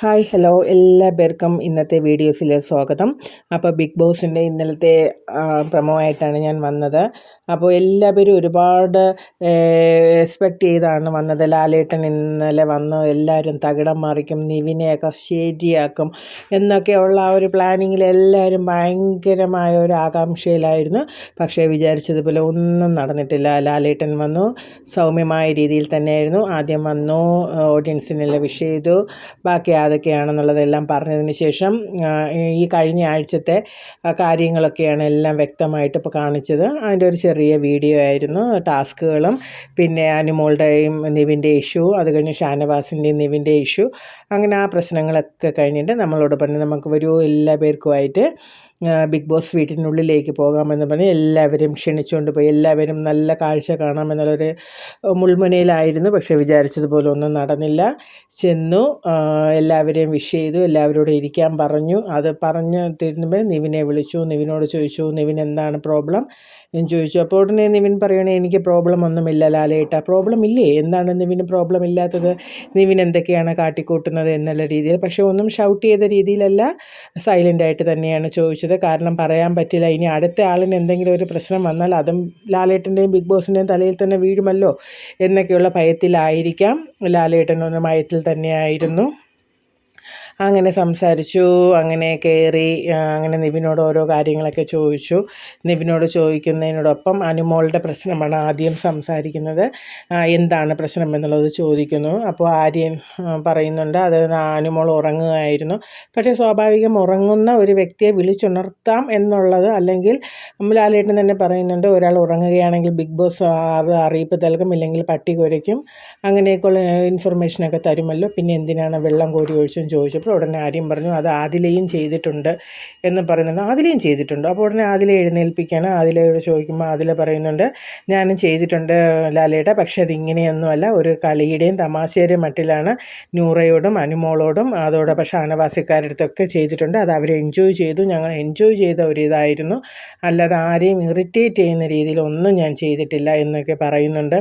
Hi hello എല്ലാ പേർക്കും ഇന്നത്തെ വീഡിയോസിലെ സ്വാഗതം. അപ്പോൾ ബിഗ് ബോസിന്റെ ഇന്നലത്തെ പ്രമോ ആയിട്ടാണ് ഞാൻ വന്നത്. അപ്പോൾ എല്ലാവരും ഒരുപാട് എക്സ്പെക്റ്റ് ചെയ്താണ് വന്നത്. ലാലേട്ടൻ ഇന്നലെ വന്ന് എല്ലാവരും തകിടം മറിക്കും നിവിനെയൊക്കെ ശരിയാക്കും എന്നൊക്കെയുള്ള ആ ഒരു പ്ലാനിങ്ങിൽ എല്ലാവരും ഭയങ്കരമായ ഒരു ആകാംക്ഷയിലായിരുന്നു. പക്ഷേ വിചാരിച്ചതുപോലെ ഒന്നും നടന്നിട്ടില്ല. ലാലേട്ടൻ വന്നു സൗമ്യമായ രീതിയിൽ തന്നെയായിരുന്നു. ആദ്യം വന്നു ഓഡിയൻസിനെല്ലാം വിഷ് ചെയ്തു. ബാക്കി അതൊക്കെയാണെന്നുള്ളതെല്ലാം പറഞ്ഞതിന് ശേഷം ഈ കഴിഞ്ഞ ആഴ്ചത്തെ കാര്യങ്ങളൊക്കെയാണ് എല്ലാം വ്യക്തമായിട്ട് ഇപ്പോൾ കാണിച്ചത്. അതിന്റെ ഒരു ചെറിയ വീഡിയോ ആയിരുന്നു ടാസ്കുകളും പിന്നെ അനിമോളുടെയും നിവിന്റെ ഇഷ്യൂ അത് കഴിഞ്ഞ് ഷാനവാസിന്റെയും നിവിന്റെ ഇഷ്യൂ അങ്ങനെ ആ പ്രശ്നങ്ങളൊക്കെ കഴിഞ്ഞിട്ട് നമ്മളോട് പറഞ്ഞ് നമുക്ക് വരൂ എല്ലാ പേർക്കുമായിട്ട് ബിഗ് ബോസ് വീട്ടിനുള്ളിലേക്ക് പോകാമെന്ന് പറഞ്ഞ് എല്ലാവരും ക്ഷണിച്ചുകൊണ്ട് പോയി. എല്ലാവരും നല്ല കാഴ്ച കാണാമെന്നുള്ളൊരു മുൾമുനയിലായിരുന്നു. പക്ഷേ വിചാരിച്ചതുപോലെ ഒന്നും നടന്നില്ല. ചെന്നു എല്ലാവരെയും വിഷ് ചെയ്തു. എല്ലാവരോടും ഇരിക്കാൻ പറഞ്ഞു. അത് പറഞ്ഞ് തരുമ്പോൾ നിവിനെ വിളിച്ചു. നിവിനോട് ചോദിച്ചു നിവിൻ എന്താണ് പ്രോബ്ലം എന്ന് ചോദിച്ചു അപ്പോൾ ഉടനെ നിവിൻ പറയണേ എനിക്ക് പ്രോബ്ലം ഒന്നുമില്ല ലാലേട്ട. പ്രോബ്ലം ഇല്ലേ? എന്താണ് നിവിന് പ്രോബ്ലം ഇല്ലാത്തത്? നിവിൻ എന്തൊക്കെയാണ് കാട്ടിക്കൂട്ടുന്നത് എന്നുള്ള രീതിയിൽ. പക്ഷേ ഒന്നും ഷൗട്ട് ചെയ്ത രീതിയിലല്ല സൈലന്റ് ആയിട്ട് തന്നെയാണ് ചോദിച്ചത്. കാരണം പറയാൻ പറ്റില്ല. ഇനി അടുത്ത ആളിന് എന്തെങ്കിലും ഒരു പ്രശ്നം വന്നാൽ അതും ലാലേട്ടന്റെയും ബിഗ് ബോസിന്റെയും തലയിൽ തന്നെ വീഴുമല്ലോ എന്നൊക്കെയുള്ള ഭയത്തിലായിരിക്കാം. ലാലേട്ടൻ ഒന്ന് മയത്തിൽ തന്നെയായിരുന്നു. അങ്ങനെ സംസാരിച്ചു അങ്ങനെ കയറി അങ്ങനെ നിവിനോട് ഓരോ കാര്യങ്ങളൊക്കെ ചോദിച്ചു. നിവിനോട് ചോദിക്കുന്നതിനോടൊപ്പം അനുമോളുടെ പ്രശ്നമാണ് ആദ്യം സംസാരിക്കുന്നത്. എന്താണ് പ്രശ്നം എന്നുള്ളത് ചോദിക്കുന്നു. അപ്പോൾ ആര്യൻ പറയുന്നുണ്ട് അത് അനുമോൾ ഉറങ്ങുകയായിരുന്നു. പക്ഷേ സ്വാഭാവികം ഉറങ്ങുന്ന ഒരു വ്യക്തിയെ വിളിച്ചുണർത്താം എന്നുള്ളത് അല്ലെങ്കിൽ ലാലേട്ടൻ തന്നെ പറയുന്നുണ്ട് ഒരാൾ ഉറങ്ങുകയാണെങ്കിൽ ബിഗ് ബോസ് അറിയിപ്പ് നൽകും ഇല്ലെങ്കിൽ പട്ടി കുരയ്ക്കും അങ്ങനെയൊക്കെയുള്ള ഇൻഫർമേഷനൊക്കെ തരുമല്ലോ. പിന്നെ എന്തിനാണ് വെള്ളം കോരി ഒഴിച്ചും ചോദിച്ചപ്പോൾ അപ്പോൾ ഉടനെ ആര്യം പറഞ്ഞു അത് ആദിലയും ചെയ്തിട്ടുണ്ട് എന്ന് പറയുന്നുണ്ട്. ആദിലയും ചെയ്തിട്ടുണ്ട്. അപ്പോൾ ഉടനെ ആദിലെ എഴുന്നേൽപ്പിക്കുകയാണ്. ആദിലയോട് ചോദിക്കുമ്പോൾ ആദില പറയുന്നുണ്ട് ഞാനും ചെയ്തിട്ടുണ്ട് ലാലേട്ട പക്ഷേ അതിങ്ങനെയൊന്നുമല്ല. ഒരു കളിയുടെയും തമാശയുടെയും മട്ടിലാണ് നൂറയോടും അനുമോളോടും അതോടൊപ്പം ഷാനവാസിക്കാരുടെ അടുത്തൊക്കെ ചെയ്തിട്ടുണ്ട്. അത് അവർ എൻജോയ് ചെയ്തു. ഞങ്ങൾ എൻജോയ് ചെയ്ത ഒരു ഇതായിരുന്നു. അല്ലാതെ ആരെയും ഇറിറ്റേറ്റ് ചെയ്യുന്ന രീതിയിൽ ഒന്നും ഞാൻ ചെയ്തിട്ടില്ല എന്നൊക്കെ പറയുന്നുണ്ട്.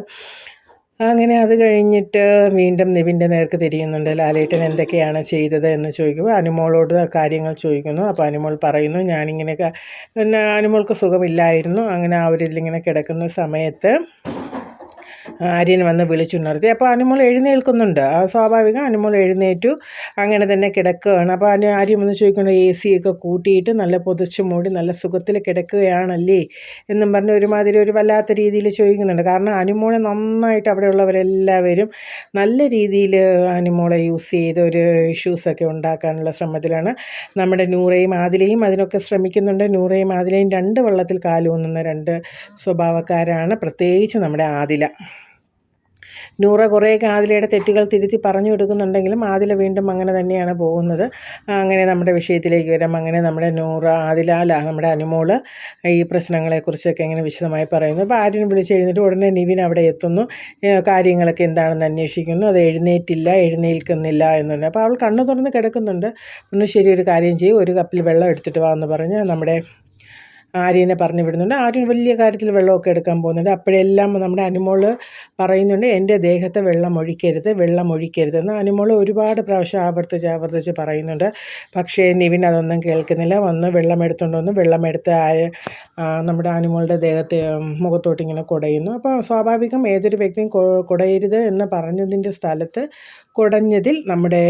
അങ്ങനെ അത് കഴിഞ്ഞിട്ട് വീണ്ടും നിവിന്റെ നേർക്ക് തിരിയുന്നുണ്ട്. ലാലേട്ടൻ എന്തൊക്കെയാണ് ചെയ്തത് എന്ന് ചോദിക്കുമ്പോൾ അനുമോളോട് കാര്യങ്ങൾ ചോദിക്കുന്നു. അപ്പോൾ അനുമോൾ പറയുന്നു ഞാനിങ്ങനെയൊക്കെ പിന്നെ അനുമോൾക്ക് സുഖമില്ലായിരുന്നു. അങ്ങനെ ആ ഒരു ഇതിലിങ്ങനെ കിടക്കുന്ന സമയത്ത് ആര്യൻ വന്ന് വിളിച്ചുണർത്തി. അപ്പോൾ അനുമോൾ എഴുന്നേൽക്കുന്നുണ്ട്. സ്വാഭാവികം അനുമോൾ എഴുന്നേറ്റു. അങ്ങനെ തന്നെ കിടക്കുകയാണ്. അപ്പോൾ അനു ആര്യം വന്ന് ചോദിക്കുന്നത് എ സി ഒക്കെ കൂട്ടിയിട്ട് നല്ല പൊതിച്ചു മൂടി നല്ല സുഖത്തിൽ കിടക്കുകയാണല്ലേ? എന്നും പറഞ്ഞ് ഒരുമാതിരി ഒരു വല്ലാത്ത രീതിയിൽ ചോദിക്കുന്നുണ്ട്. കാരണം അനുമോളെ നന്നായിട്ട് അവിടെയുള്ളവരെല്ലാവരും നല്ല രീതിയിൽ അനുമോളെ യൂസ് ചെയ്ത് ഒരു ഇഷ്യൂസൊക്കെ ഉണ്ടാക്കാനുള്ള ശ്രമത്തിലാണ്. നമ്മുടെ നൂറയും ആദിലയും അതിനൊക്കെ ശ്രമിക്കുന്നുണ്ട്. നൂറയും ആദിലയും രണ്ട് വള്ളത്തിൽ കാലൂന്നുന്ന രണ്ട് സ്വഭാവക്കാരാണ്. പ്രത്യേകിച്ച് നമ്മുടെ ആദില. നൂറ കുറേയൊക്കെ ആദിലയുടെ തെറ്റുകൾ തിരുത്തി പറഞ്ഞു കൊടുക്കുന്നുണ്ടെങ്കിലും ആദില വീണ്ടും അങ്ങനെ തന്നെയാണ് പോകുന്നത്. അങ്ങനെ നമ്മുടെ വിഷയത്തിലേക്ക് വരാം. അങ്ങനെ നമ്മുടെ നൂറ ആദിലാല നമ്മുടെ അനുമോൾ ഈ പ്രശ്നങ്ങളെക്കുറിച്ചൊക്കെ ഇങ്ങനെ വിശദമായി പറയുന്നു. അപ്പോൾ ആര്യൻ വിളിച്ച് എഴുന്നേറ്റ് ഉടനെ നിവിൻ അവിടെ എത്തുന്നു. കാര്യങ്ങളൊക്കെ എന്താണെന്ന് അന്വേഷിക്കുന്നു. അത് എഴുന്നേറ്റില്ല എഴുന്നേൽക്കുന്നില്ല എന്നുണ്ട് അപ്പോൾ അവൾ കണ്ണു തുറന്ന് കിടക്കുന്നുണ്ട്. ഒന്ന് ശരി ഒരു കാര്യം ചെയ്യും. ഒരു കപ്പിൽ വെള്ളം എടുത്തിട്ട് വാ എന്ന് പറഞ്ഞ് നമ്മുടെ ആര്യനെ പറഞ്ഞു വിടുന്നുണ്ട്. ആര്യൻ വലിയ കാര്യത്തിൽ വെള്ളമൊക്കെ എടുക്കാൻ പോകുന്നുണ്ട്. അപ്പോഴെല്ലാം നമ്മുടെ അനുമോൾ പറയുന്നുണ്ട് എന്റെ ദേഹത്തെ വെള്ളം ഒഴിക്കരുത് വെള്ളം ഒഴിക്കരുത് എന്ന്. അനുമോൾ ഒരുപാട് പ്രാവശ്യം ആവർത്തിച്ച് ആവർത്തിച്ച് പറയുന്നുണ്ട്. പക്ഷേ നിവിൻ അതൊന്നും കേൾക്കുന്നില്ല. വന്ന് വെള്ളം എടുത്തുകൊണ്ട് വന്ന് വെള്ളം എടുത്ത് നമ്മുടെ അനുമോളുടെ ദേഹത്തെ മുഖത്തോട്ട് ഇങ്ങനെ കുടയുന്നു. അപ്പോൾ സ്വാഭാവികം ഏതൊരു വ്യക്തിയും കുടയരുത് എന്ന് പറഞ്ഞതിന്റെ സ്ഥലത്ത് കുടഞ്ഞതിൽ നമ്മുടെ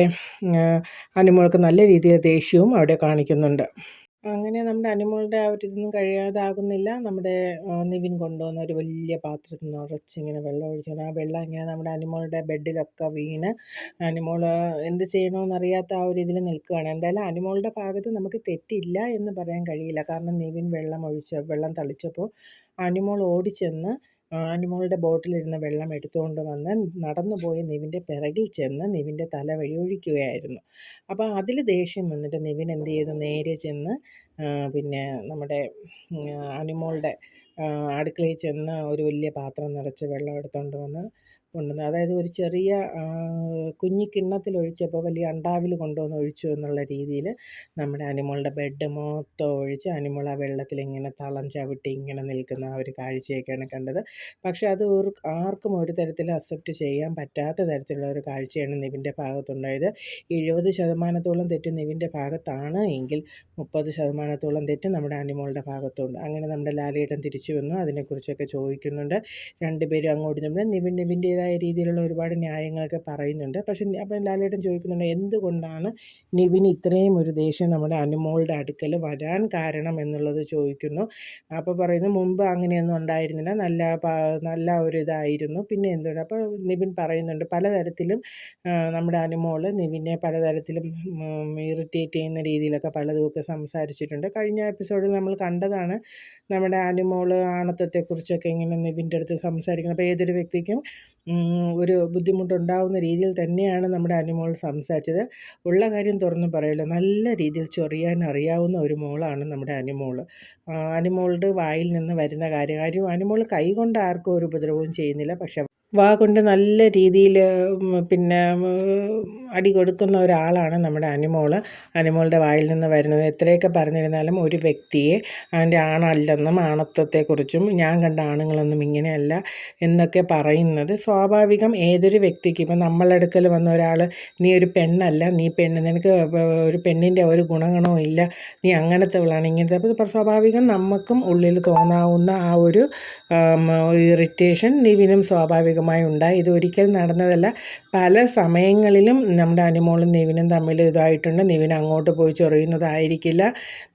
അനുമോൾക്ക് നല്ല രീതിയിൽ ദേഷ്യവും അവിടെ കാണിക്കുന്നുണ്ട്. അങ്ങനെ നമ്മുടെ അനുമോളുടെ ആ ഒരു ഇതൊന്നും കഴിയാതാകുന്നില്ല. നമ്മുടെ നിവിൻ കൊണ്ടുവന്ന ഒരു വലിയ പാത്രത്തിൽ നിറച്ചിങ്ങനെ വെള്ളം ഒഴിച്ച് ആ വെള്ളം ഇങ്ങനെ നമ്മുടെ അനുമോളുടെ ബെഡിലൊക്കെ വീണ് അനുമോൾ എന്ത് ചെയ്യണമെന്നറിയാത്ത ആ ഒരു ഇതിൽ നിൽക്കുകയാണ്. എന്തായാലും അനുമോളുടെ ഭാഗത്ത് നമുക്ക് തെറ്റില്ല എന്ന് പറയാൻ കഴിയില്ല. കാരണം നിവിൻ വെള്ളം ഒഴിച്ച് വെള്ളം തളിച്ചപ്പോൾ അനുമോൾ ഓടിച്ചെന്ന് അനുമോളുടെ ബോട്ടിലിരുന്ന വെള്ളം എടുത്തുകൊണ്ട് വന്ന് നടന്നു പോയി നിവിന്റെ പിറകിൽ ചെന്ന് നിവിന്റെ തല വഴിയൊഴിക്കുകയായിരുന്നു അപ്പോൾ അതിൽ ദേഷ്യം വന്നിട്ട് നിവിൻ എന്ത് ചെയ്തു? നേരെ ചെന്ന് പിന്നെ നമ്മുടെ അനിമോളുടെ അടുക്കളയിൽ ചെന്ന് ഒരു വലിയ പാത്രം നിറച്ച് വെള്ളം എടുത്തുകൊണ്ട് വന്ന് കൊണ്ടുവന്നത്. അതായത് ഒരു ചെറിയ കുഞ്ഞി കിണ്ണത്തിൽ ഒഴിച്ചപ്പോൾ വലിയ അണ്ടാവിൽ കൊണ്ടുവന്ന് ഒഴിച്ചു എന്നുള്ള രീതിയിൽ നമ്മുടെ അനിമോളുടെ ബെഡ് മൊത്തം ഒഴിച്ച് അനിമൾ ആ വെള്ളത്തിൽ ഇങ്ങനെ തളം ചവിട്ടി ഇങ്ങനെ നിൽക്കുന്ന ആ ഒരു കാഴ്ചയൊക്കെയാണ് കണ്ടത്. പക്ഷേ അത് ആർക്കും ഒരു തരത്തിൽ അക്സെപ്റ്റ് ചെയ്യാൻ പറ്റാത്ത തരത്തിലുള്ള ഒരു കാഴ്ചയാണ് നിവിന്റെ ഭാഗത്തുണ്ടായത്. എഴുപത് ശതമാനത്തോളം തെറ്റ് നിവിന്റെ ഭാഗത്താണ് എങ്കിൽ മുപ്പത് ശതമാനത്തോളം തെറ്റ് നമ്മുടെ അനിമോളുടെ ഭാഗത്തുണ്ട്. അങ്ങനെ നമ്മുടെ ലാലേട്ടൻ തിരിച്ചു വന്നു. അതിനെക്കുറിച്ചൊക്കെ ചോദിക്കുന്നുണ്ട്. രണ്ടുപേരും അങ്ങോട്ട് നിവിൻ നിവിന്റേതായ രീതിയിലുള്ള ഒരുപാട് ന്യായങ്ങളൊക്കെ പറയുന്നുണ്ട്. പക്ഷേ അപ്പം ലാലേട്ടൻ ചോദിക്കുന്നുണ്ട് എന്തുകൊണ്ടാണ് നിവിന് ഇത്രയും ഒരു ദേഷ്യം നമ്മുടെ അനുമോളുടെ അടുക്കൽ വരാൻ കാരണം എന്നുള്ളത് ചോദിക്കുന്നു? അപ്പോൾ പറയുന്നു മുമ്പ് അങ്ങനെയൊന്നും ഉണ്ടായിരുന്നില്ല. നല്ല നല്ല ഒരു ഇതായിരുന്നു. പിന്നെ എന്തുകൊണ്ട്? അപ്പോൾ നിവിൻ പറയുന്നുണ്ട് പലതരത്തിലും നമ്മുടെ അനുമോൾ നിവിനെ പലതരത്തിലും ഇറിറ്റേറ്റ് ചെയ്യുന്ന രീതിയിലൊക്കെ പലതുമൊക്കെ സംസാരിച്ചിട്ടുണ്ട്. കഴിഞ്ഞ എപ്പിസോഡിൽ നമ്മൾ കണ്ടതാണ് നമ്മുടെ അനുമോൾ ആണത്വത്തെക്കുറിച്ചൊക്കെ ഇങ്ങനെ നിവിന്റെ അടുത്ത് സംസാരിക്കുന്നത് അപ്പോൾ ഏതൊരു വ്യക്തിക്കും ഒരു ബുദ്ധിമുട്ടുണ്ടാവുന്ന രീതിയിൽ തന്നെയാണ് നമ്മുടെ അനുമോൾ സംസാരിച്ചത്. ഉള്ള കാര്യം തുറന്ന് പറയല്ലോ. നല്ല രീതിയിൽ ചൊറിയാൻ അറിയാവുന്ന ഒരു മോളാണ് നമ്മുടെ അനുമോൾ അനുമോളുടെ വായിൽ നിന്ന് വരുന്ന കാര്യം. കാര്യം അനുമോൾ കൈ കൊണ്ട് ആർക്കും ഒരു ഉപദ്രവവും ചെയ്യുന്നില്ല. പക്ഷെ വാ കൊണ്ട് നല്ല രീതിയിൽ പിന്നെ അടി കൊടുക്കുന്ന ഒരാളാണ് നമ്മുടെ അനിമോൾ. അനിമോളുടെ വായിൽ നിന്ന് വരുന്നത് എത്രയൊക്കെ പറഞ്ഞിരുന്നാലും ഒരു വ്യക്തിയെ അവന്റെ ആണല്ലെന്നും ആണത്വത്തെക്കുറിച്ചും ഞാൻ കണ്ട ആണുങ്ങളൊന്നും ഇങ്ങനെയല്ല എന്നൊക്കെ പറയുന്നത്. സ്വാഭാവികം ഏതൊരു വ്യക്തിക്കും ഇപ്പം നമ്മളടുക്കൽ വന്ന ഒരാൾ നീ ഒരു പെണ്ണല്ല നീ പെണ്ണ് നിനക്ക് ഒരു പെണ്ണിന്റെ ഒരു ഗുണഗണവും ഇല്ല നീ അങ്ങനത്തെവളാണ് ഇങ്ങനത്തെ അപ്പോൾ സ്വാഭാവികം നമുക്കും ഉള്ളിൽ തോന്നാവുന്ന ആ ഒരു ഇറിറ്റേഷൻ നിവിനും സ്വാഭാവികമായി ഉണ്ടായി. ഇത് ഒരിക്കലും നടന്നതല്ല. പല സമയങ്ങളിലും നമ്മുടെ അനുമോളും നിവിനും തമ്മിൽ ഇതായിട്ടുണ്ട്. നിവിൻ അങ്ങോട്ട് പോയി ചൊറിയുന്നതായിരിക്കില്ല.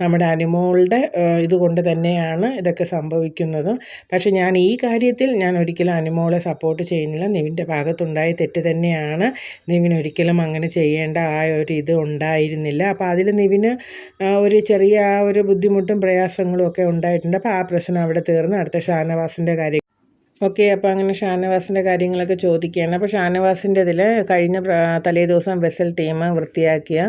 നമ്മുടെ അനുമോളുടെ ഇതുകൊണ്ട് തന്നെയാണ് ഇതൊക്കെ സംഭവിക്കുന്നതും. പക്ഷേ ഞാൻ ഈ കാര്യത്തിൽ ഞാൻ ഒരിക്കലും അനുമോളെ സപ്പോർട്ട് ചെയ്യുന്നില്ല. നിവിന്റെ ഭാഗത്തുണ്ടായ തെറ്റ് തന്നെയാണ്. നിവിൻ ഒരിക്കലും അങ്ങനെ ചെയ്യേണ്ട ആ ഒരു ഇത് ഉണ്ടായിരുന്നില്ല. അപ്പോൾ അതിൽ നിവിന് ഒരു ചെറിയ ആ ഒരു ബുദ്ധിമുട്ടും പ്രയാസങ്ങളും ഒക്കെ ഉണ്ടായിട്ടുണ്ട്. അപ്പോൾ ആ പ്രശ്നം അവിടെ തീർന്ന് അടുത്ത ഷാനവാസിന്റെ കാര്യം ഓക്കെ അപ്പോൾ അങ്ങനെ ഷാനവാസിന്റെ കാര്യങ്ങളൊക്കെ ചോദിക്കുകയാണ്. അപ്പോൾ ഷാനവാസിന്റെ ഇതിൽ കഴിഞ്ഞ തലേ ദിവസം വെസൽ ടീം വൃത്തിയാക്കിയ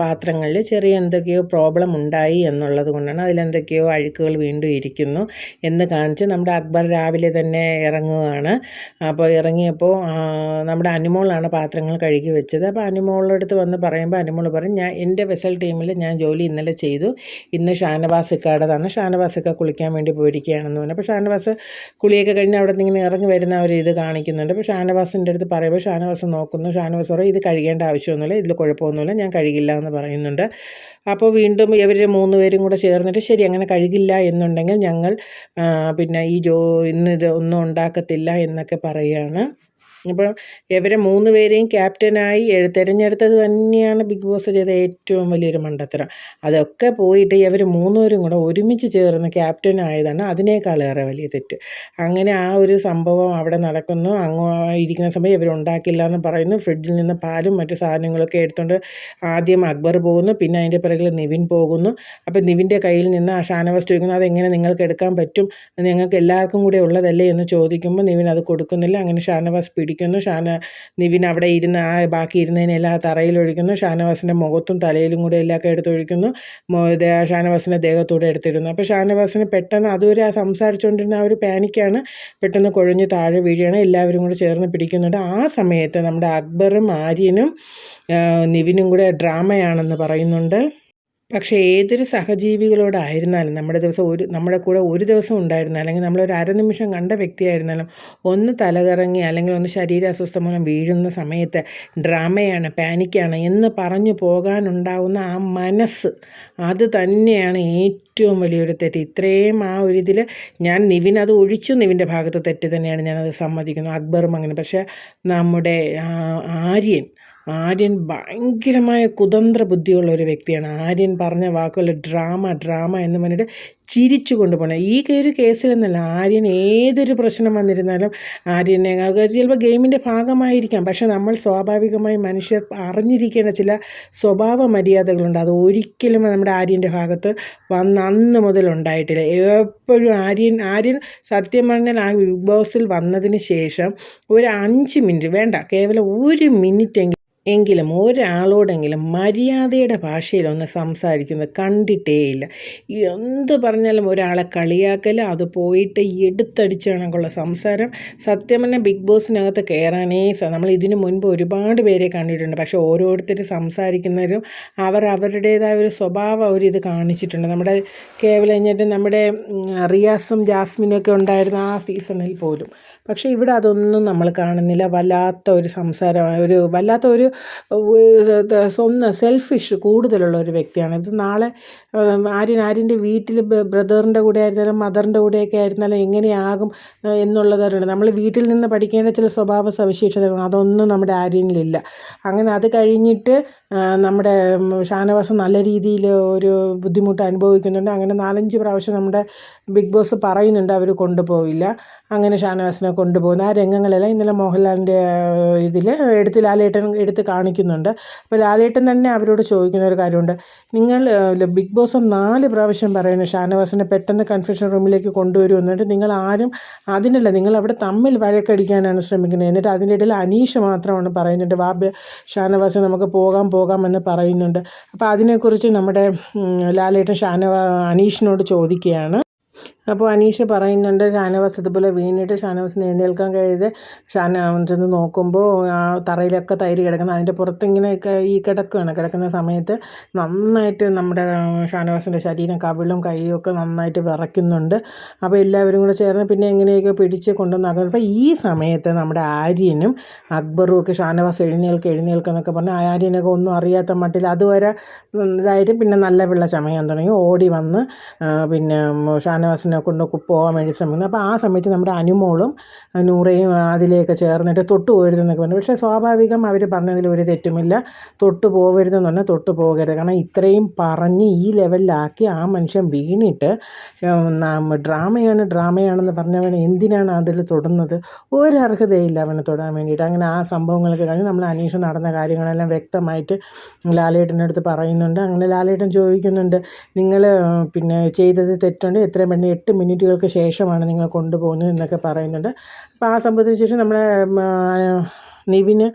പാത്രങ്ങളിൽ ചെറിയ എന്തൊക്കെയോ പ്രോബ്ലം ഉണ്ടായി എന്നുള്ളത് കൊണ്ടാണ് അതിലെന്തൊക്കെയോ അഴുക്കുകൾ വീണ്ടും ഇരിക്കുന്നു എന്ന് കാണിച്ച് നമ്മുടെ അക്ബർ രാവിലെ തന്നെ ഇറങ്ങുകയാണ് അപ്പോൾ ഇറങ്ങിയപ്പോൾ നമ്മുടെ അനുമോളാണ് പാത്രങ്ങൾ കഴുകി വെച്ചത്. അപ്പോൾ അനുമോളുടെ അടുത്ത് വന്ന് പറയുമ്പോൾ അനുമോൾ പറയും ഞാൻ എന്റെ വെസൽ ടീമിൽ ഞാൻ ജോലി ഇന്നലെ ചെയ്തു. ഇന്ന് ഷാനവാസ് ഷാനവാസിക്ക കുളിക്കാൻ വേണ്ടി പോയിരിക്കുകയാണെന്ന് പറഞ്ഞു. അപ്പോൾ ഷാനവാസ് കുളിയെ ഒക്കെ കഴിഞ്ഞ് അവിടെ നിന്ന് ഇങ്ങനെ ഇറങ്ങി വരുന്ന ഒരു ഇത് കാണിക്കുന്നുണ്ട്. അപ്പോൾ ഷാനവാസിന്റെ അടുത്ത് പറയുമ്പോൾ ഷാനവാസ് നോക്കുന്നു. ഷാനവാസ് പറയും ഇത് കഴുകേണ്ട ആവശ്യമൊന്നുമില്ല ഇതിൽ കുഴപ്പമൊന്നുമില്ല ഞാൻ കഴുകില്ല എന്ന് പറയുന്നുണ്ട്. അപ്പോൾ വീണ്ടും ഇവർ മൂന്ന് പേരും കൂടെ ചേർന്നിട്ട് ശരി അങ്ങനെ കഴുകില്ല എന്നുണ്ടെങ്കിൽ ഞങ്ങൾ പിന്നെ ഈ ജോ ഇന്ന് ഇത് ഒന്നും ഉണ്ടാക്കത്തില്ല എന്നൊക്കെ പറയുകയാണ് അപ്പോൾ ഇവരെ മൂന്ന് പേരെയും ക്യാപ്റ്റനായി തിരഞ്ഞെടുത്തത് തന്നെയാണ് ബിഗ് ബോസ് ചെയ്ത ഏറ്റവും വലിയൊരു മണ്ടത്തരം. അതൊക്കെ പോയിട്ട് ഇവർ മൂന്നുപേരും കൂടെ ഒരുമിച്ച് ചേർന്ന് ക്യാപ്റ്റൻ ആയതാണ് അതിനേക്കാളേറെ വലിയ തെറ്റ്. അങ്ങനെ ആ ഒരു സംഭവം അവിടെ നടക്കുന്നു. അങ്ങ് ഇരിക്കുന്ന സമയം ഇവരുണ്ടാക്കില്ല എന്ന് പറയുന്നു. ഫ്രിഡ്ജിൽ നിന്ന് പാലും മറ്റു സാധനങ്ങളൊക്കെ എടുത്തുകൊണ്ട് ആദ്യം അക്ബർ പോകുന്നു. പിന്നെ അതിന്റെ പിറകിൽ നിവിൻ പോകുന്നു. അപ്പോൾ നിവിന്റെ കയ്യിൽ നിന്ന് ആ ഷാനവാസ് ചോദിക്കുന്നു അതെങ്ങനെ നിങ്ങൾക്ക് എടുക്കാൻ പറ്റും? നിങ്ങൾക്ക് എല്ലാവർക്കും കൂടെ ഉള്ളതല്ലേ? എന്ന് ചോദിക്കുമ്പോൾ നിവിൻ അത് കൊടുക്കുന്നില്ല. അങ്ങനെ ഷാനവാസ് പിടിക്കും. ഒഴിക്കുന്നു. ഷാന നിവിൻ അവിടെ ഇരുന്ന് ആ ബാക്കി ഇരുന്നതിനെല്ലാം തറയിൽ ഒഴിക്കുന്നു. ഷാനവാസിന്റെ മുഖത്തും തലയിലും കൂടെ എല്ലാം എടുത്ത് ഒഴിക്കുന്നു. ഷാനവാസിന്റെ ദേഹത്തൂടെ എടുത്തിരുന്നു. അപ്പോൾ ഷാനവാസിന് പെട്ടെന്ന് അതുവരെ ആ സംസാരിച്ചുകൊണ്ടിരുന്ന ആ ഒരു പാനിക്കാണ് പെട്ടെന്ന് കുഴഞ്ഞ് താഴെ വീഴുകയാണ്. എല്ലാവരും കൂടെ ചേർന്ന് പിടിക്കുന്നുണ്ട്. ആ സമയത്ത് നമ്മുടെ അക്ബറും ആര്യനും നിവിനും കൂടെ ഡ്രാമയാണെന്ന് പറയുന്നുണ്ട്. പക്ഷേ ഏതൊരു സഹജീവികളോടായിരുന്നാലും നമ്മുടെ ദിവസം ഒരു നമ്മുടെ കൂടെ ഒരു ദിവസം ഉണ്ടായിരുന്ന അല്ലെങ്കിൽ നമ്മളൊരു അരനിമിഷം കണ്ട വ്യക്തിയായിരുന്നാലും ഒന്ന് തലകറങ്ങി അല്ലെങ്കിൽ ഒന്ന് ശരീരാസ്വസ്ഥ മൂലം വീഴുന്ന സമയത്ത് ഡ്രാമയാണ് പാനിക്കാണ് എന്ന് പറഞ്ഞു പോകാനുണ്ടാവുന്ന ആ മനസ്സ് അത് തന്നെയാണ് ഏറ്റവും വലിയൊരു തെറ്റ്. ഇത്രയും ആ ഒരു ഇതിൽ ഞാൻ നിവിൻ അത് ഒഴിച്ചു. നിവിന്റെ ഭാഗത്ത് തെറ്റ് തന്നെയാണ് ഞാനത് സമ്മതിക്കുന്നത് അക്ബറും അങ്ങനെ. പക്ഷേ നമ്മുടെ ആര്യൻ ആര്യൻ ഭയങ്കരമായ കുതന്ത്ര ബുദ്ധിയുള്ള ഒരു വ്യക്തിയാണ്. ആര്യൻ പറഞ്ഞ വാക്കുകൾ ഡ്രാമ ഡ്രാമ എന്ന് പറഞ്ഞിട്ട് ചിരിച്ചു കൊണ്ടുപോകണം. ഈ ഒരു കേസിലെന്നല്ല. ആര്യൻ ഏതൊരു പ്രശ്നം വന്നിരുന്നാലും ആര്യനെ ചിലപ്പോൾ ഗെയിമിന്റെ ഭാഗമായിരിക്കാം. പക്ഷേ നമ്മൾ സ്വാഭാവികമായി മനുഷ്യർ അറിഞ്ഞിരിക്കേണ്ട ചില സ്വഭാവ മര്യാദകളുണ്ട്. അത് ഒരിക്കലും നമ്മുടെ ആര്യന്റെ ഭാഗത്ത് വന്ന് അന്ന് മുതൽ ഉണ്ടായിട്ടില്ല. എപ്പോഴും ആര്യൻ ആര്യൻ സത്യം പറഞ്ഞാൽ ആ ബിഗ് ബോസിൽ വന്നതിന് ശേഷം ഒരു അഞ്ച് മിനിറ്റ് വേണ്ട കേവലം ഒരു മിനിറ്റ് എങ്കിലും ഒരാളോടെങ്കിലും മര്യാദയുടെ ഭാഷയിലൊന്ന് സംസാരിക്കുന്നത് കണ്ടിട്ടേയില്ല. എന്ത് പറഞ്ഞാലും ഒരാളെ കളിയാക്കൽ അത് പോയിട്ട് എടുത്തടിച്ചണക്കുള്ള സംസാരം സത്യം പറഞ്ഞാൽ ബിഗ് ബോസിനകത്ത് കയറാനേ നമ്മൾ ഇതിനു മുൻപ് ഒരുപാട് പേരെ കണ്ടിട്ടുണ്ട്. പക്ഷേ ഓരോരുത്തർ സംസാരിക്കുന്നവരും അവർ അവരുടേതായ ഒരു സ്വഭാവം അവരിത് കാണിച്ചിട്ടുണ്ട്. നമ്മുടെ കേവലഞ്ഞിട്ട് നമ്മുടെ റിയാസും ജാസ്മിനും ഒക്കെ ഉണ്ടായിരുന്ന ആ സീസണിൽ പോലും. പക്ഷേ ഇവിടെ അതൊന്നും നമ്മൾ കാണുന്നില്ല. വല്ലാത്ത ഒരു സംസാരം ഒരു വല്ലാത്ത ഒരു സ്വന്തം സെൽഫിഷ് കൂടുതലുള്ള ഒരു വ്യക്തിയാണ്. ഇത് നാളെ ആര്യൻ ആര്യന്റെ വീട്ടിൽ ബ്രദറിന്റെ കൂടെ ആയിരുന്നാലും മദറിന്റെ കൂടെയൊക്കെ ആയിരുന്നാലും എങ്ങനെയാകും എന്നുള്ളതാണ് നമ്മൾ വീട്ടിൽ നിന്ന് പഠിക്കേണ്ട ചില സ്വഭാവ സവിശേഷതകൾ അതൊന്നും നമ്മുടെ ആര്യനിലില്ല. അങ്ങനെ അത് കഴിഞ്ഞിട്ട് നമ്മുടെ ഷാനവാസ് നല്ല രീതിയിൽ ഒരു ബുദ്ധിമുട്ട് അനുഭവിക്കുന്നുണ്ട്. അങ്ങനെ നാലഞ്ച് പ്രാവശ്യം നമ്മുടെ ബിഗ് ബോസ് പറയുന്നുണ്ട് അവർ കൊണ്ടുപോവില്ല. അങ്ങനെ ഷാനവാസിനെ കൊണ്ടുപോകുന്ന. ആ രംഗങ്ങളെല്ലാം ഇന്നലെ മോഹൻലാലിന്റെ ഇതിൽ എടുത്ത് ലാലേട്ടൻ എടുത്ത് കാണിക്കുന്നുണ്ട്. അപ്പോൾ ലാലേട്ടൻ തന്നെ അവരോട് ചോദിക്കുന്ന ഒരു കാര്യമുണ്ട്. നിങ്ങൾ ബിഗ് ബോസ് നാല് പ്രാവശ്യം പറയുന്നു ഷാനവാസിനെ പെട്ടെന്ന് കൺഫ്യൂഷൻ റൂമിലേക്ക് കൊണ്ടുവരുമെന്നിട്ട് നിങ്ങൾ ആരും അതിനല്ല നിങ്ങൾ അവിടെ തമ്മിൽ വഴക്കടിക്കാനാണ് ശ്രമിക്കുന്നത്. എന്നിട്ട് അതിന്റെ ഇടയിൽ അനീഷ് മാത്രമാണ് പറയുന്നുണ്ട് വാ ഷാനവാസ് നമുക്ക് പോകാം പോകാം എന്ന് പറയുന്നുണ്ട്. അപ്പോൾ അതിനെക്കുറിച്ച് നമ്മുടെ ലാലേട്ടൻ ഷാനവാ അനീഷിനോട് ചോദിക്കുകയാണ്. അപ്പോൾ അനീഷ് പറയുന്നുണ്ട് ഷാനവാസ് ഇതുപോലെ വീണിട്ട് ഷാനവാസിന് എഴുന്നേൽക്കാൻ കഴിയാതെ ഷാനവാസ് ചെന്ന് നോക്കുമ്പോൾ ആ തറയിലൊക്കെ തൈര് കിടക്കുന്നത് അതിന്റെ പുറത്തിങ്ങനെ ഈ കിടക്കുകയാണ് കിടക്കുന്ന സമയത്ത് നന്നായിട്ട് നമ്മുടെ ഷാനവാസിന്റെ ശരീരം കവിളും കൈയും ഒക്കെ നന്നായിട്ട് വിറയ്ക്കുന്നുണ്ട്. അപ്പോൾ എല്ലാവരും കൂടെ ചേർന്ന് പിന്നെ എങ്ങനെയൊക്കെ പിടിച്ച് കൊണ്ടുവന്ന് അകത്ത് അപ്പോൾ ഈ സമയത്ത് നമ്മുടെ ആര്യനും അക്ബറും ഒക്കെ ഷാനവാസ് എഴുന്നേൽക്കുക എഴുന്നേൽക്കുക എന്നൊക്കെ ആ ആര്യനൊക്കെ ഒന്നും അറിയാത്ത മട്ടിൽ അതുവരെ ഇതായിട്ട് പിന്നെ നല്ല പിള്ള ചമയാൻ തുടങ്ങി. ഓടി വന്ന് പിന്നെ ഷാനവാസിനെ കൊണ്ട് കു- പോകാൻ വേണ്ടി ശ്രമിക്കുന്നത് അപ്പോൾ ആ സമയത്ത് നമ്മുടെ അനുമോളും നൂറയും അതിലേക്ക് ചേർന്നിട്ട് തൊട്ട് പോകരുതെന്നൊക്കെ പറഞ്ഞു. പക്ഷേ സ്വാഭാവികം അവർ പറഞ്ഞതിൽ ഒരു തെറ്റുമില്ല. തൊട്ട് പോകരുതെന്ന് പറഞ്ഞാൽ തൊട്ട് പോകരുത്. കാരണം ഇത്രയും പറഞ്ഞ് ഈ ലെവലിലാക്കി ആ മനുഷ്യൻ വീണിട്ട് ഡ്രാമയാണ് ഡ്രാമയാണെന്ന് പറഞ്ഞവൻ എന്തിനാണ് അതിൽ തൊടുന്നത്? ഒരർഹതയില്ല അവനെ തൊടാൻ വേണ്ടിയിട്ട്. അങ്ങനെ ആ സംഭവങ്ങളൊക്കെ കഴിഞ്ഞ് നമ്മൾ അന്വേഷണം നടന്ന കാര്യങ്ങളെല്ലാം വ്യക്തമായിട്ട് ലാലേട്ടന്റെ അടുത്ത് പറയുന്നുണ്ട്. അങ്ങനെ ലാലേട്ടൻ ചോദിക്കുന്നുണ്ട് നിങ്ങൾ പിന്നെ ചെയ്തത് തെറ്റുണ്ട്. എത്രയും പെട്ടെന്ന് എട്ട് മിനിറ്റുകൾക്ക് ശേഷമാണ് നിങ്ങൾ കൊണ്ടുപോകുന്നത് എന്നൊക്കെ പറയുന്നുണ്ട്. അപ്പോൾ ആ സംഭവത്തിന് ശേഷം നമ്മുടെ നിവിന്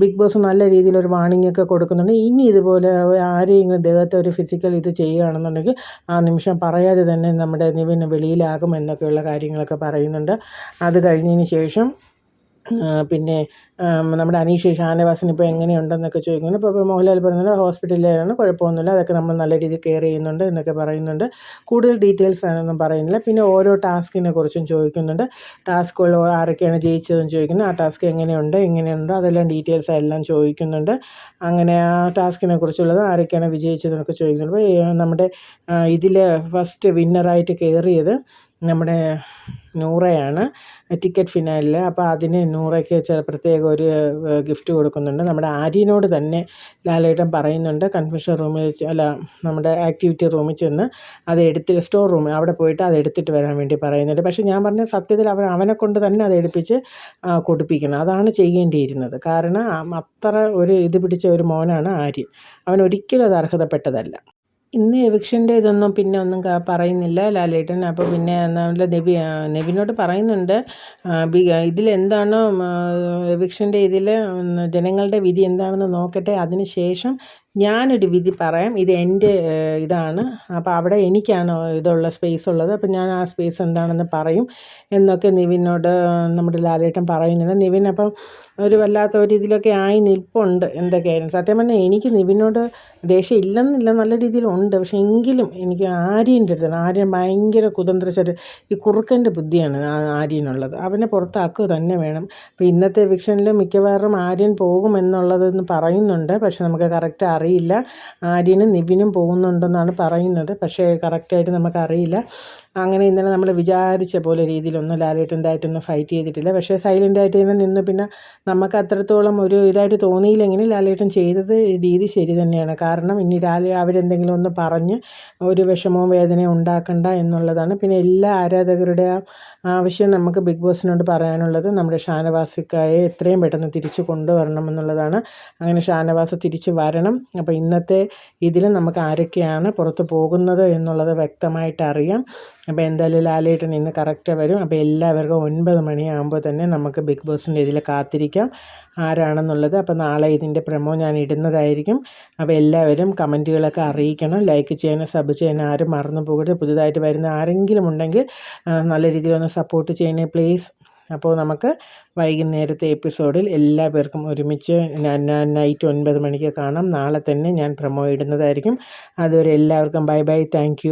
ബിഗ് ബോസ് നല്ല രീതിയിൽ ഒരു വാണിംഗ് ഒക്കെ കൊടുക്കുന്നുണ്ട്. ഇനി ഇതുപോലെ ആരെയെങ്കിലും ദേഹത്തെ ഒരു ഫിസിക്കൽ ഇത് ചെയ്യുകയാണെന്നുണ്ടെങ്കിൽ ആ നിമിഷം പറയാതെ തന്നെ നമ്മുടെ നിവിന് വെളിയിലാകും എന്നൊക്കെയുള്ള കാര്യങ്ങളൊക്കെ പറയുന്നുണ്ട്. അത് കഴിഞ്ഞതിന് ശേഷം പിന്നെ നമ്മുടെ അനീഷ് ഷാനവാസിന് ഇപ്പോൾ എങ്ങനെയുണ്ടെന്നൊക്കെ ചോദിക്കുന്നു ഇപ്പോൾ മോഹൻലാൽ പറയുന്നത് ഹോസ്പിറ്റലിലാണ് കുഴപ്പമൊന്നുമില്ല. അതൊക്കെ നമ്മൾ നല്ല രീതിയിൽ കെയർ ചെയ്യുന്നുണ്ട് എന്നൊക്കെ പറയുന്നുണ്ട്. കൂടുതൽ ഡീറ്റെയിൽസ് ആണെന്നും പറയുന്നില്ല. പിന്നെ ഓരോ ടാസ്കിനെ കുറിച്ചും ചോദിക്കുന്നുണ്ട്. ടാസ്കുകൾ ആരൊക്കെയാണ് ജയിച്ചതെന്ന് ചോദിക്കുന്നത് ആ ടാസ്ക് എങ്ങനെയുണ്ട് എങ്ങനെയുണ്ട് അതെല്ലാം ഡീറ്റെയിൽസ് എല്ലാം ചോദിക്കുന്നുണ്ട്. അങ്ങനെ ആ ടാസ്കിനെ കുറിച്ചുള്ളത് ആരൊക്കെയാണ് വിജയിച്ചതെന്നൊക്കെ ചോദിക്കുന്നുണ്ട്. നമ്മുടെ ഇതിൽ ഫസ്റ്റ് വിന്നറായിട്ട് കയറിയത് നമ്മുടെ നൂറയാണ് ടിക്കറ്റ് ഫിനാലിൽ അപ്പോൾ അതിന് നൂറയ്ക്ക് ചില പ്രത്യേക ഒരു ഗിഫ്റ്റ് കൊടുക്കുന്നുണ്ട്. നമ്മുടെ ആര്യനോട് തന്നെ ലാലേട്ടൻ പറയുന്നുണ്ട് കൺഫ്യൂഷൻ റൂമിൽ അല്ല നമ്മുടെ ആക്ടിവിറ്റി റൂമിൽ ചെന്ന് അത് എടുത്ത് സ്റ്റോർ റൂമിൽ അവിടെ പോയിട്ട് അത് എടുത്തിട്ട് വരാൻ വേണ്ടി പറയുന്നുണ്ട്. പക്ഷേ ഞാൻ പറഞ്ഞ സത്യത്തിൽ അവൻ അവനെ കൊണ്ട് തന്നെ അത് എടുപ്പിച്ച് കൊടുപ്പിക്കണം. അതാണ് ചെയ്യേണ്ടിയിരുന്നത്. കാരണം അത്ര ഒരു ഇത് പിടിച്ച ഒരു മോനാണ് ആര്യൻ. അവൻ ഒരിക്കലും അത് അർഹതപ്പെട്ടതല്ല. ഇന്ന് എവിക്ഷന്റെ ഇതൊന്നും പിന്നെ ഒന്നും പറയുന്നില്ല ലാലേട്ടൻ. അപ്പോൾ പിന്നെ നമ്മുടെ നെബി നെബിനോട് പറയുന്നുണ്ട്. ഇതിലെന്താണോ എവിക്ഷന്റെ ഇതിൽ ജനങ്ങളുടെ വിധി എന്താണെന്ന് നോക്കട്ടെ. അതിന് ശേഷം ഞാനൊരു വിധി പറയാം. ഇത് എന്റെ ഇതാണ്. അപ്പോൾ അവിടെ എനിക്കാണ് ഇതുള്ള സ്പേസ് ഉള്ളത്. അപ്പോൾ ഞാൻ ആ സ്പേസ് എന്താണെന്ന് പറയും എന്നൊക്കെ നിവിനോട് നമ്മുടെ ലാലേട്ടൻ പറയുന്നുണ്ട്. നിവിൻ അപ്പം ഒരു വല്ലാത്ത ഒരു ഇതിലൊക്കെ ആയി നിൽപ്പുണ്ട് എന്തൊക്കെയായിരുന്നു സത്യം പറഞ്ഞാൽ എനിക്ക് നിവിനോട് ദേഷ്യം ഇല്ലെന്നില്ല നല്ല രീതിയിലുണ്ട്. പക്ഷേ എങ്കിലും എനിക്ക് ആര്യന്റെ അടുത്താണ്. ആര്യൻ ഭയങ്കര കുതന്ത്രശര് ഈ കുറുക്കന്റെ ബുദ്ധിയാണ് ആര്യനുള്ളത്. അവനെ പുറത്താക്കുക തന്നെ വേണം. അപ്പോൾ ഇന്നത്തെ എവിക്ഷനിൽ മിക്കവാറും ആര്യൻ പോകുമെന്നുള്ളതെന്ന് പറയുന്നുണ്ട്. പക്ഷെ നമുക്ക് കറക്റ്റ് അറിയില്ല. ആര്യനും നിവിനും പോകുന്നുണ്ടെന്നാണ് പറയുന്നത്. പക്ഷേ കറക്റ്റായിട്ട് നമുക്കറിയില്ല അങ്ങനെ ഇന്നലെ നമ്മൾ വിചാരിച്ച പോലെ രീതിയിലൊന്നും ലാലേട്ടൻ ഇതായിട്ടൊന്നും ഫൈറ്റ് ചെയ്തിട്ടില്ല. പക്ഷേ സൈലന്റ് ആയിട്ട് തന്നെ നിന്ന് പിന്നെ നമുക്ക് അത്രത്തോളം ഒരു ഇതായിട്ട് തോന്നിയില്ലെങ്കിലും ലാലേട്ടൻ ചെയ്തത് രീതി ശരി തന്നെയാണ്. കാരണം ഇനി ലാലേ അവരെന്തെങ്കിലും ഒന്ന് പറഞ്ഞ് ഒരു വിഷമവും വേദനയും ഉണ്ടാക്കണ്ട എന്നുള്ളതാണ്. പിന്നെ എല്ലാ ആരാധകരുടെ ആവശ്യം നമുക്ക് ബിഗ് ബോസിനോട് പറയാനുള്ളത് നമ്മുടെ ഷാനവാസിക്കായെ എത്രയും പെട്ടെന്ന് തിരിച്ചു കൊണ്ടുവരണം എന്നുള്ളതാണ്. അങ്ങനെ ഷാനവാസ തിരിച്ചു വരണം. അപ്പോൾ ഇന്നത്തെ ഇതിൽ നമുക്ക് ആരൊക്കെയാണ് പുറത്ത് പോകുന്നത് എന്നുള്ളത് വ്യക്തമായിട്ട് അറിയാം. അപ്പോൾ എന്തായാലും ലാലേട്ടൻ ഇന്ന് കറക്റ്റ് വരും. അപ്പോൾ എല്ലാവർക്കും ഒൻപത് മണിയാകുമ്പോൾ തന്നെ നമുക്ക് ബിഗ് ബോസിന്റെ ഇതിൽ കാത്തിരിക്കാം. ആരാണെന്നുള്ളത്. അപ്പോൾ നാളെ ഇതിന്റെ പ്രമോ ഞാൻ ഇടുന്നതായിരിക്കും. അപ്പോൾ എല്ലാവരും കമന്റുകളൊക്കെ അറിയിക്കണം. ലൈക്ക് ചെയ്യാനും സബ് ചെയ്യാനും ആരും മറന്നു പോകരുത്. പുതുതായിട്ട് വരുന്ന ആരെങ്കിലും ഉണ്ടെങ്കിൽ നല്ല രീതിയിലൊന്ന് സപ്പോർട്ട് ചെയ്യണേ പ്ലീസ് അപ്പോൾ നമുക്ക് വൈകുന്നേരത്തെ എപ്പിസോഡിൽ എല്ലാ പേർക്കും ഒരുമിച്ച് നൈറ്റ് ഒൻപത് മണിക്ക് കാണാം. നാളെ തന്നെ ഞാൻ പ്രമോ ഇടുന്നതായിരിക്കും. അതുവരെ എല്ലാവർക്കും ബൈ ബൈ താങ്ക്